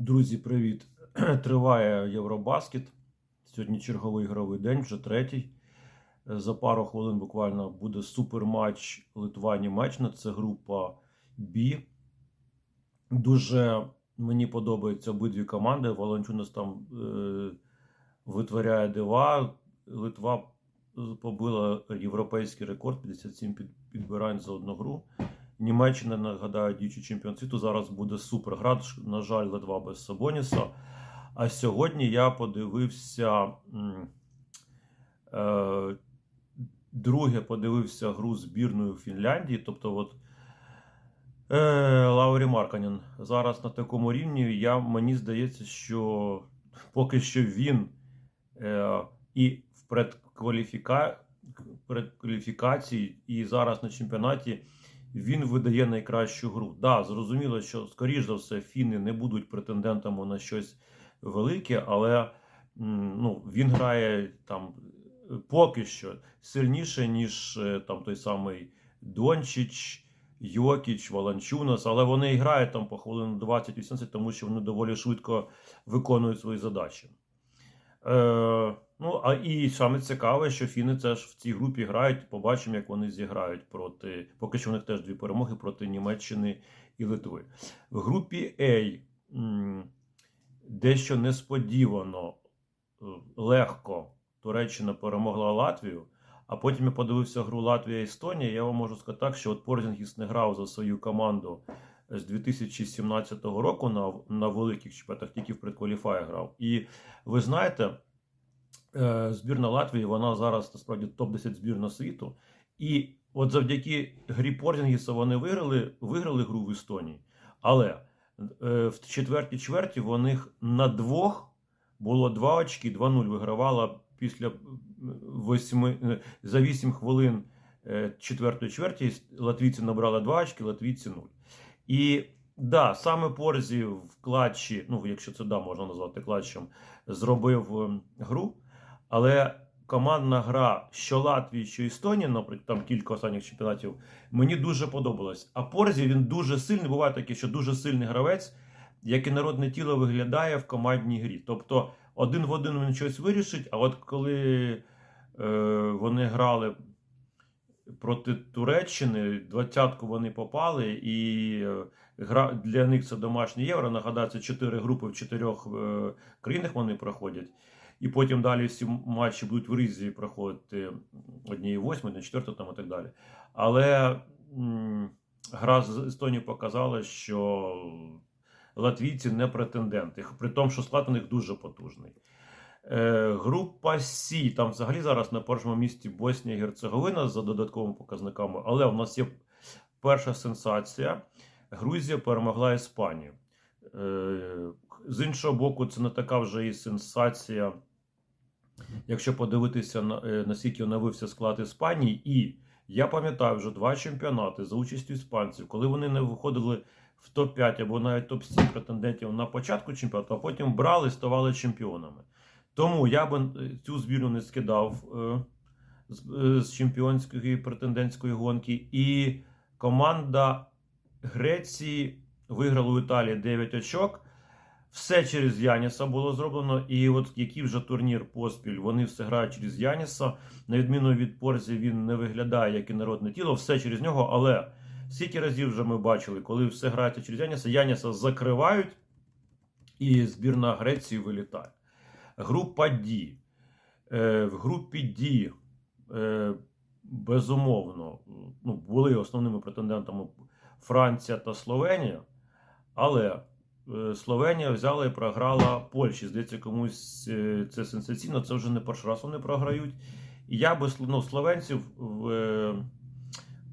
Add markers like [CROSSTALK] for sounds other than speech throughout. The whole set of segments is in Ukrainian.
Друзі, привіт! [CLEARS THROAT] Триває Євробаскет. Сьогодні черговий ігровий день, вже третій. За пару хвилин буквально буде суперматч Литва-Німеччина. Це група Б. Дуже мені подобаються обидві команди. Волончунас там е, витворяє дива. Литва побила європейський рекорд 57 підбирань за одну гру. Німеччина, нагадаю, діючий чемпіон світу. Зараз буде суперград. На жаль, Литва без Сабоніса. А сьогодні я подивився. Е, друге подивився гру збірної Фінляндії. Тобто, от е, Лаурі Марканін зараз на такому рівні. Я, мені здається, що поки що він е, і в предкваліфіка... предкваліфікації, і зараз на чемпіонаті він видає найкращу гру. Да, зрозуміло, що скоріш за все фіни не будуть претендентами на щось велике, але ну, він грає там е, поки що сильніше, ніж е, там той самий Дончич. Йокіч, Волончунас, але вони грають там по хвилину 20-18, тому що вони доволі швидко виконують свої задачі. Е, ну, а і саме цікаве, що фіни теж в цій групі грають. Побачимо, як вони зіграють проти. Поки що в них теж дві перемоги проти Німеччини і Литви. В групі А дещо несподівано е, легко Туреччина перемогла Латвію. А потім я подивився гру Латвія-Естонія. Я вам можу сказати так, що от Порзінгіс не грав за свою команду з 2017 року на, на великих чемпіонатах, тільки в предкваліфаї грав. І ви знаєте, е, збірна Латвії, вона зараз насправді топ-10 збірна світу. І от завдяки грі Порзінгіса вони виграли, виграли гру в Естонії. Але е, в четвертій чверті в них на двох було два очки, 2-0 вигравала після восьми, е, за 8 хвилин четвертої чверті. Латвійці набрали 2 очки, латвійці 0. І да, саме Порзі в клатчі, ну якщо це да, можна назвати клатчем, зробив ем, гру. Але командна гра, що Латвії, що Естонії, наприклад, там кілька останніх чемпіонатів, мені дуже подобалось. А Порзі він дуже сильний. Буває таке, що дуже сильний гравець, як і народне тіло виглядає в командній грі. Тобто один в один він щось вирішить, а от коли е, вони грали проти Туреччини, двадцятку вони попали, і е, гра для них це домашнє євро. Нагадаю, це чотири групи в чотирьох е, країнах вони проходять. І потім далі всі матчі будуть в Ризі проходити однієї восьмої, однієї четвертої там і так далі. Але м, гра з Естонією показала, що латвійці не претенденти, при тому, що склад у них дуже потужний. Е, група Сі, там взагалі зараз на першому місці Боснія і Герцеговина за додатковими показниками, але у нас є перша сенсація. Грузія перемогла Іспанію. Е, з іншого боку, це не така вже і сенсація, якщо подивитися, е, наскільки оновився склад Іспанії. І я пам'ятаю вже два чемпіонати за участю іспанців, коли вони не виходили в топ-5 або навіть топ-7 претендентів на початку чемпіонату, а потім брали і ставали чемпіонами. Тому я би е, цю збірну не скидав е, з, е, з чемпіонської претендентської гонки. І команда Греції виграла у Італії 9 очок. Все через Яніса було зроблено. І от який вже турнір поспіль, вони все грають через Яніса. На відміну від Порзі, він не виглядає як і народне тіло, все через нього. Але скільки разів вже ми бачили, коли все грається через Яніса, Яніса закривають, і збірна Греції вилітає. Група D. Е, в групі D, е, безумовно, ну, були основними претендентами Франція та Словенія, але е, Словенія взяла і програла Польщі. Здається, комусь це сенсаційно, це вже не перший раз вони програють. І я би ну, словенців в.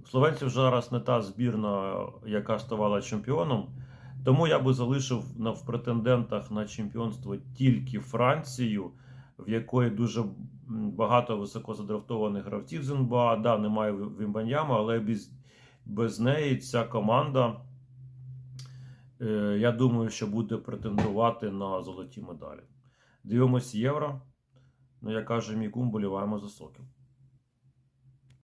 Словенців зараз не та збірна, яка ставала чемпіоном. Тому я би залишив в претендентах на чемпіонство тільки Францію, в якої дуже багато високо задрафтованих гравців з НБА. Да, немає Вімбаньяма, але без, без неї ця команда, е, я думаю, що буде претендувати на золоті медалі. Дивимось євро. Ну, як каже мій кум, боліваємо за соків.